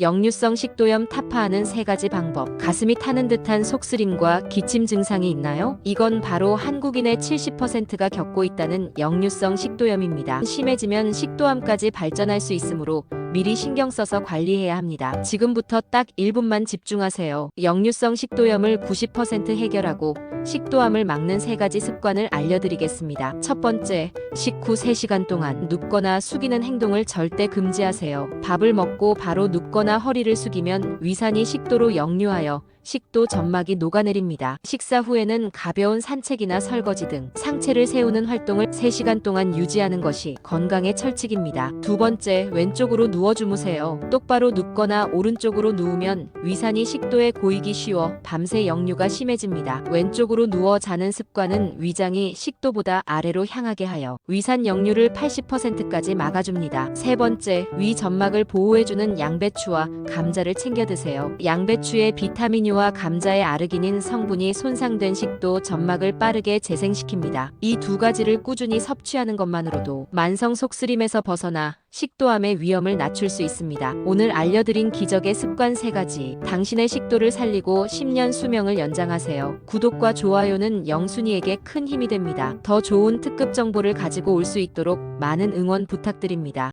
역류성 식도염 타파하는 세 가지 방법. 가슴이 타는 듯한 속쓰림과 기침 증상이 있나요? 이건 바로 한국인의 70%가 겪고 있다는 역류성 식도염입니다. 심해지면 식도암까지 발전할 수 있으므로 미리 신경 써서 관리해야 합니다. 지금부터 딱 1분만 집중하세요. 역류성 식도염을 90% 해결하고 식도암을 막는 세 가지 습관을 알려드리겠습니다. 첫 번째, 식후 3시간 동안 눕거나 숙이는 행동을 절대 금지하세요. 밥을 먹고 바로 눕거나 허리를 숙이면 위산이 식도로 역류하여 식도 점막이 녹아내립니다. 식사 후에는 가벼운 산책이나 설거지 등 상체를 세우는 활동을 3시간 동안 유지하는 것이 건강의 철칙입니다. 두 번째, 왼쪽으로 누워 주무세요. 똑바로 눕거나 오른쪽으로 누우면 위산이 식도에 고이기 쉬워 밤새 역류가 심해집니다. 왼쪽으로 누워 자는 습관은 위장이 식도보다 아래로 향하게 하여 위산 역류를 80%까지 막아줍니다. 세 번째, 위 점막을 보호해주는 양배추와 감자를 챙겨 드세요. 양배추의 비타민유와 감자의 아르기닌 성분이 손상된 식도 점막을 빠르게 재생시킵니다. 이 두 가지를 꾸준히 섭취하는 것만으로도 만성 속쓰림에서 벗어나 식도암의 위험을 낮출 수 있습니다. 오늘 알려드린 기적의 습관 세가지 당신의 식도를 살리고 10년 수명을 연장하세요. 구독과 좋아요는 영순이에게 큰 힘이 됩니다. 더 좋은 특급 정보를 가지고 올 수 있도록 많은 응원 부탁드립니다.